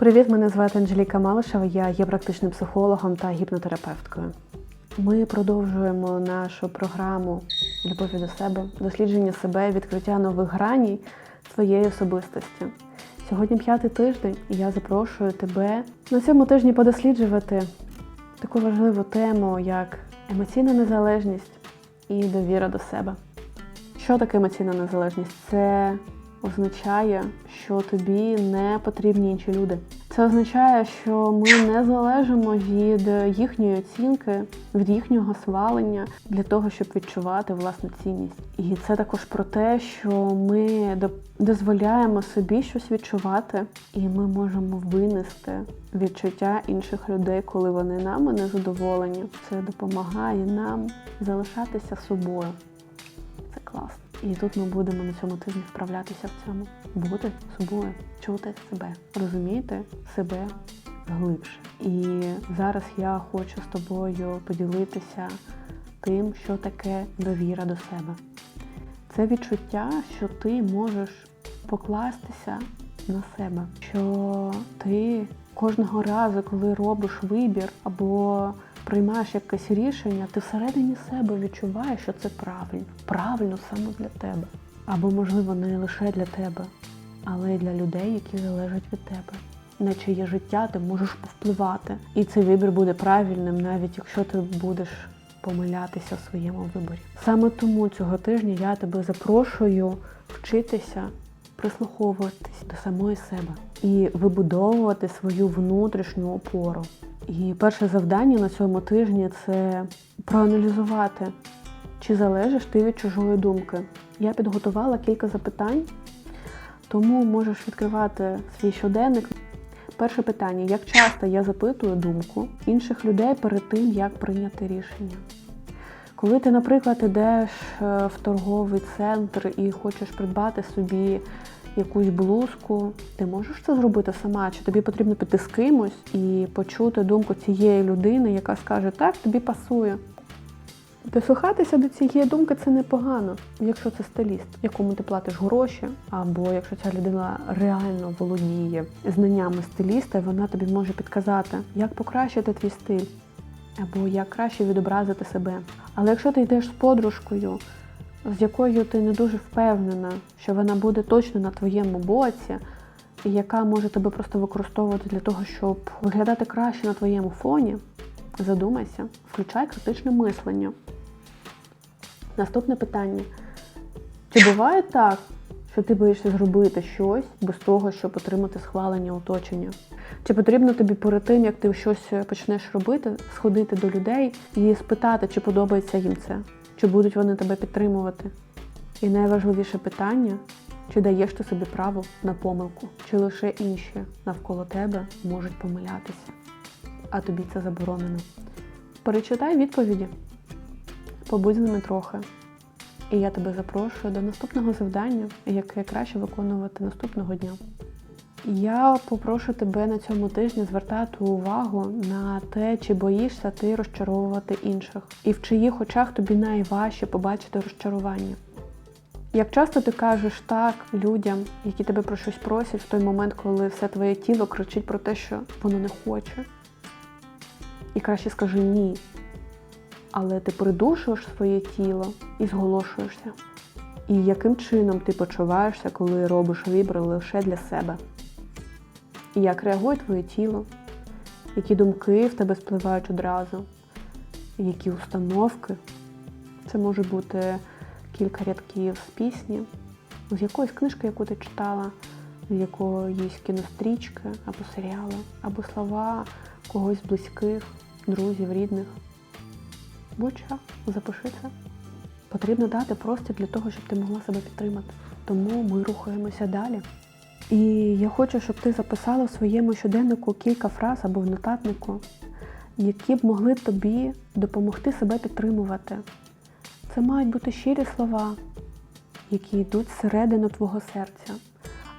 Привіт, мене звати Анжеліка Малишева, я є практичним психологом та гіпнотерапевткою. Ми продовжуємо нашу програму Любові до себе, дослідження себе, відкриття нових граній своєї особистості. Сьогодні п'ятий тиждень, і я запрошую тебе на цьому тижні подосліджувати таку важливу тему, як емоційна незалежність і довіра до себе. Що таке емоційна незалежність? Це означає, що тобі не потрібні інші люди. Це означає, що ми не залежимо від їхньої оцінки, від їхнього свалення для того, щоб відчувати власну цінність. І це також про те, що ми дозволяємо собі щось відчувати, і ми можемо винести відчуття інших людей, коли вони нами не задоволені. Це допомагає нам залишатися собою. Це класно. І тут ми будемо на цьому тижні вправлятися в цьому. Бути собою, чути себе, розуміти себе глибше. І зараз я хочу з тобою поділитися тим, що таке довіра до себе. Це відчуття, що ти можеш покластися на себе, що ти кожного разу, коли робиш вибір або приймаєш якесь рішення, ти всередині себе відчуваєш, що це правильно, правильно саме для тебе. Або, можливо, не лише для тебе, але й для людей, які залежать від тебе. На чиє життя ти можеш повпливати. І цей вибір буде правильним, навіть якщо ти будеш помилятися в своєму виборі. Саме тому цього тижня я тебе запрошую вчитися прислуховуватись до самої себе і вибудовувати свою внутрішню опору. І перше завдання на цьому тижні це проаналізувати, чи залежиш ти від чужої думки. Я підготувала кілька запитань, тому можеш відкривати свій щоденник. Перше питання: як часто я запитую думку інших людей перед тим, як прийняти рішення? Коли ти, наприклад, йдеш е, в торговий центр і хочеш придбати собі якусь блузку, ти можеш це зробити сама? Чи тобі потрібно піти з кимось і почути думку цієї людини, яка скаже, так, тобі пасує. Дослухатися до цієї думки це непогано, якщо це стиліст, якому ти платиш гроші, або якщо ця людина реально володіє знаннями стиліста, і вона тобі може підказати, як покращити твій стиль, або як краще відобразити себе. Але якщо ти йдеш з подружкою, з якою ти не дуже впевнена, що вона буде точно на твоєму боці, і яка може тебе просто використовувати для того, щоб виглядати краще на твоєму фоні, задумайся, включай критичне мислення. Наступне питання. Чи буває так, що ти боїшся зробити щось без того, щоб отримати схвалення оточення? Чи потрібно тобі перед тим, як ти щось почнеш робити, сходити до людей і спитати, чи подобається їм це, чи будуть вони тебе підтримувати? І найважливіше питання, чи даєш ти собі право на помилку, чи лише інші навколо тебе можуть помилятися, а тобі це заборонено. Перечитай відповіді, побудь з ними трохи. І я тебе запрошую до наступного завдання, яке краще виконувати наступного дня. Я попрошу тебе на цьому тижні звертати увагу на те, чи боїшся ти розчаровувати інших, і в чиїх очах тобі найважче побачити розчарування. Як часто ти кажеш так людям, які тебе про щось просять в той момент, коли все твоє тіло кричить про те, що воно не хоче. І краще скажи ні. Але ти придушуєш своє тіло і зголошуєшся. І яким чином ти почуваєшся, коли робиш вибір лише для себе? І як реагує твоє тіло? Які думки в тебе спливають одразу? Які установки? Це може бути кілька рядків з пісні, з якоїсь книжки, яку ти читала, з якоїсь кінострічки або серіалу, або слова когось з близьких, друзів, рідних. Будь-що, запиши це. Потрібно дати простір для того, щоб ти могла себе підтримати. Тому ми рухаємося далі. І я хочу, щоб ти записала в своєму щоденнику кілька фраз або в нотатнику, які б могли тобі допомогти себе підтримувати. Це мають бути щирі слова, які йдуть зсередини твого серця.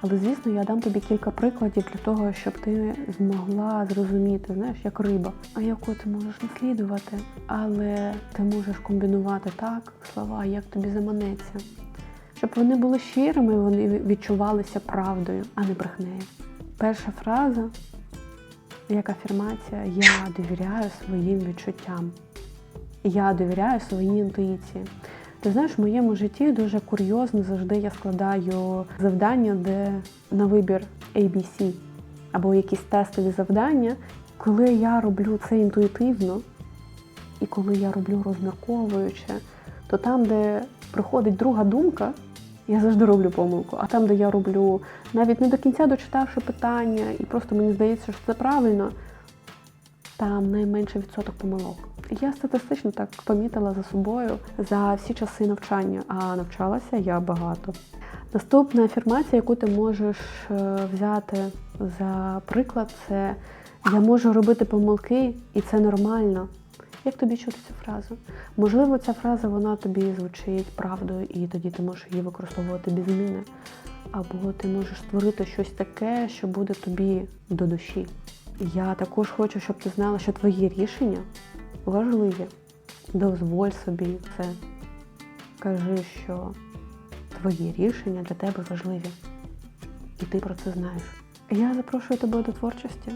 Але, звісно, я дам тобі кілька прикладів для того, щоб ти змогла зрозуміти, знаєш, як риба, а яку ти можеш наслідувати, але ти можеш комбінувати так слова, як тобі заманеться. Щоб вони були щирими, вони відчувалися правдою, а не брехнею. Перша фраза, як афірмація, я довіряю своїм відчуттям. Я довіряю своїй інтуїції. Ти знаєш, в моєму житті дуже курйозно завжди я складаю завдання, де на вибір ABC або якісь тестові завдання. Коли я роблю це інтуїтивно, і коли я роблю розмірковуючи, то там, де приходить друга думка, я завжди роблю помилку. А там, де я роблю навіть не до кінця дочитавши питання, і просто мені здається, що це правильно, там найменший відсоток помилок. Я статистично так помітила за собою за всі часи навчання, а навчалася я багато. Наступна афірмація, яку ти можеш е, взяти за приклад, це я можу робити помилки, і це нормально. Як тобі чути цю фразу? Можливо, ця фраза вона тобі звучить правдою, і тоді ти можеш її використовувати без зміни. Або ти можеш створити щось таке, що буде тобі до душі. Я також хочу, щоб ти знала, що твої рішення важливі. Дозволь собі це. Кажи, що твої рішення для тебе важливі. І ти про це знаєш. Я запрошую тебе до творчості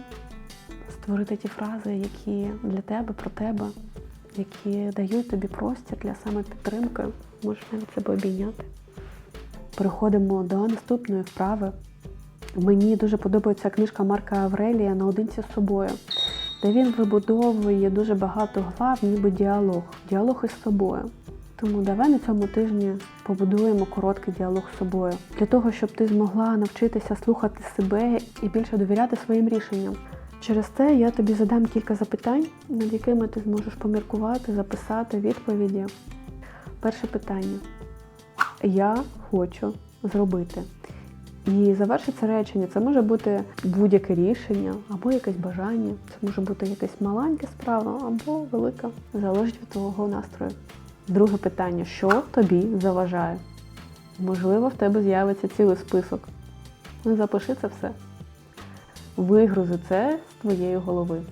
створити ті фрази, які для тебе, про тебе, які дають тобі простір для самопідтримки. Можеш навіть себе обійняти. Переходимо до наступної вправи. Мені дуже подобається книжка Марка Аврелія Наодинці з собою, де він вибудовує дуже багато глав, ніби діалог, діалог із собою. Тому давай на цьому тижні побудуємо короткий діалог з собою для того, щоб ти змогла навчитися слухати себе і більше довіряти своїм рішенням. Через це я тобі задам кілька запитань, над якими ти зможеш поміркувати, записати відповіді. Перше питання. Я хочу зробити. І завершиться речення. Це може бути будь-яке рішення, або якесь бажання. Це може бути якась маленька справа, або велика. Залежить від твого настрою. Друге питання: що тобі заважає? Можливо, в тебе з'явиться цілий список. Запиши це все. Вигрузи це з твоєї голови.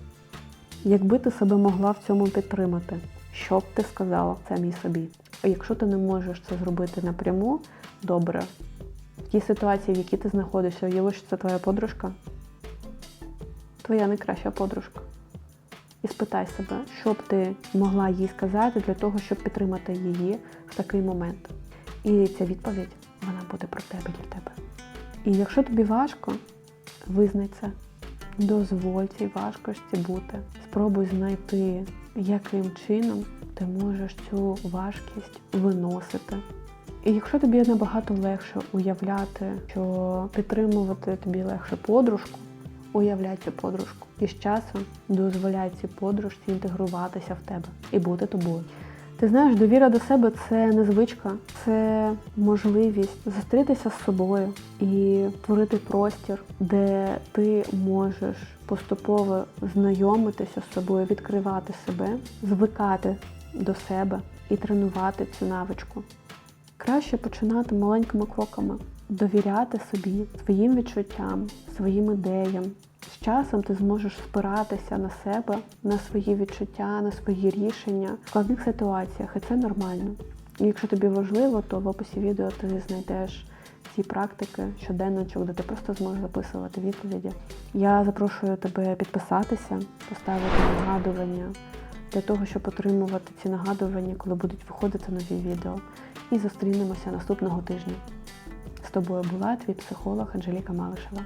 Якби ти себе могла в цьому підтримати, що б ти сказала самій собі? А якщо ти не можеш це зробити напряму, добре. В тій ситуації, в якій ти знаходишся, уяви, що це твоя подружка, твоя найкраща подружка. І спитай себе, що б ти могла їй сказати для того, щоб підтримати її в такий момент. І ця відповідь вона буде про тебе для тебе. І якщо тобі важко, визнай це. Дозволь цій важкості бути. Спробуй знайти, яким чином ти можеш цю важкість виносити. І якщо тобі набагато легше уявляти, що підтримувати тобі легше подружку, уявляй цю подружку. І з часом дозволяй цій подружці інтегруватися в тебе і бути тобою. Ти знаєш, довіра до себе це не звичка, це можливість зустрітися з собою і творити простір, де ти можеш поступово знайомитися з собою, відкривати себе, звикати до себе і тренувати цю навичку. Краще починати маленькими кроками, довіряти собі, своїм відчуттям, своїм ідеям. З часом ти зможеш спиратися на себе, на свої відчуття, на свої рішення в складних ситуаціях, і це нормально. І якщо тобі важливо, то в описі відео ти знайдеш ці практики щоденничок, де ти просто зможеш записувати відповіді. Я запрошую тебе підписатися, поставити нагадування для того, щоб отримувати ці нагадування, коли будуть виходити нові відео. І зустрінемося наступного тижня. З тобою була твій психолог Анжеліка Малишева.